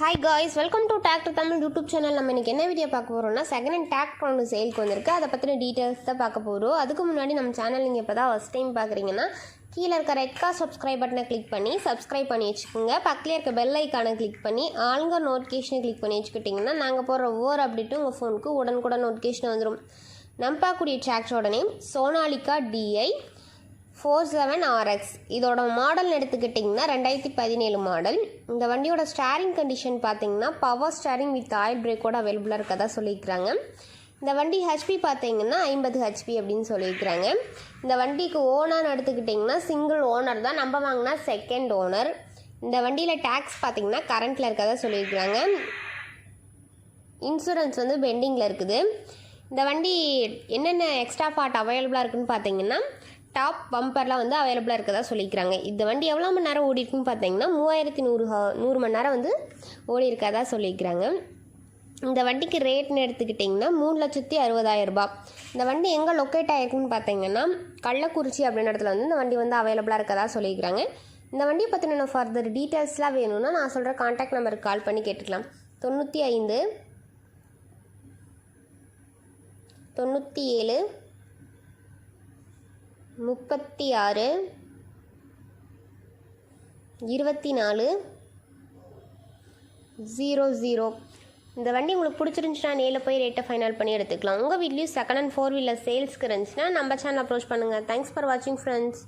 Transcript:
Hi guys welcome to doctor Tamil YouTube channel நம்ம இன்றைக்கி என்ன வீடியோ பார்க்க போகிறோம்னா செகண்ட் ஹேண்ட் டேக்டர் ஒன்று சேலுக்கு வந்திருக்கு. அதை பற்றின டீட்டெயில்ஸ் தான் பார்க்க போகிறோம் அதுக்கு முன்னாடி நம்ம சேனல் நீங்கள் இப்போ தான் ஃபஸ்ட் டைம் பார்க்குறீங்கன்னா கீழே இருக்க ரெட் கார் சப்ஸ்கிரைப் பட்டனை கிளிக் பண்ணி சப்ஸ்கிரைப் பண்ணி வச்சுக்கோங்க. பக்கத்தில் இருக்க பெல் ஐக்கானை கிளிக் பண்ணி ஆளுங்க நோட்டிஃபிகேஷனை கிளிக் பண்ணி வச்சுக்கிட்டிங்கன்னா நாங்கள் போடுற ஒவ்வொரு அப்டேட்டும் உங்கள் ஃபோனுக்கு உடனுக்குடன் நோட்டிஃபிகேஷன் வந்துடும் நம்ம பார்க்கக்கூடிய டிராக்டரோட name Sonalika DI four seven RX இதோட மாடல் எடுத்துக்கிட்டிங்கன்னா ரெண்டாயிரத்தி பதினேழு மாடல். இந்த வண்டியோட ஸ்டாரிங் கண்டிஷன் பார்த்தீங்கன்னா பவர் ஸ்டாரிங் வித் ஆயில் பிரேக்கோட அவைலபிளாக இருக்கதா சொல்லியிருக்கிறாங்க. இந்த வண்டி ஹெச்பி பார்த்தீங்கன்னா ஐம்பது ஹெச்பி அப்படின்னு சொல்லியிருக்கிறாங்க. இந்த வண்டிக்கு ஓனர்னு எடுத்துக்கிட்டிங்கன்னா சிங்கிள் ஓனர் தான். நம்ம வாங்கினா செகண்ட் ஓனர் இந்த வண்டியில் டேக்ஸ் பார்த்தீங்கன்னா கரண்ட்டில் இருக்கதா சொல்லியிருக்கிறாங்க. இன்சூரன்ஸ் வந்து பெண்டிங்கில் இருக்குது. இந்த வண்டி என்னென்ன எக்ஸ்ட்ரா பார்ட் அவைலபிளாக இருக்குன்னு பார்த்தீங்கன்னா டாப் பம்பர்லாம் வந்து அவைலபிளாக இருக்கதா சொல்லிக்கிறாங்க. இந்த வண்டி எவ்வளோ மணி நேரம் ஓடிருக்குன்னு பார்த்தீங்கன்னா மூவாயிரத்தி நூறு நூறு மணி நேரம் வந்து ஓடி இருக்கதா சொல்லியிருக்கிறாங்க இந்த வண்டிக்கு ரேட்னு எடுத்துக்கிட்டிங்கன்னா மூணு லட்சத்தி அறுபதாயிரம் ரூபாய். இந்த வண்டி எங்கே லொக்கேட் ஆகிருக்குன்னு பார்த்தீங்கன்னா கள்ளக்குறிச்சி அப்படின்ற இடத்துல வந்து இந்த வண்டி வந்து அவைலபிளாக இருக்கதா சொல்லியிருக்கிறாங்க இந்த வண்டியை பற்றின ஃபர்தர் டீட்டெயில்ஸ்லாம் வேணும்னா நான் சொல்கிற காண்டாக்ட் நம்பருக்கு கால் பண்ணி கேட்டுக்கலாம். தொண்ணூற்றி ஐந்து தொண்ணூற்றி ஏழு முப்பத்தி ஆறு இருபத்தி நாலு ஜீரோ ஜீரோ இந்த வண்டி உங்களுக்கு பிடிச்சிருந்துச்சுன்னா நேரில் போய் ரேட்டை ஃபைனல் பண்ணி எடுத்துக்கலாம். உங்கள் வீட்லேயும் செகண்ட் அண்ட் ஃபோர் வீலர் சேல்ஸ்க்கு இருந்துச்சுன்னா நம்ம சேனல் அப்ரோச் பண்ணுங்கள் தேங்க்ஸ் ஃபார் வாட்சிங் ஃப்ரெண்ட்ஸ்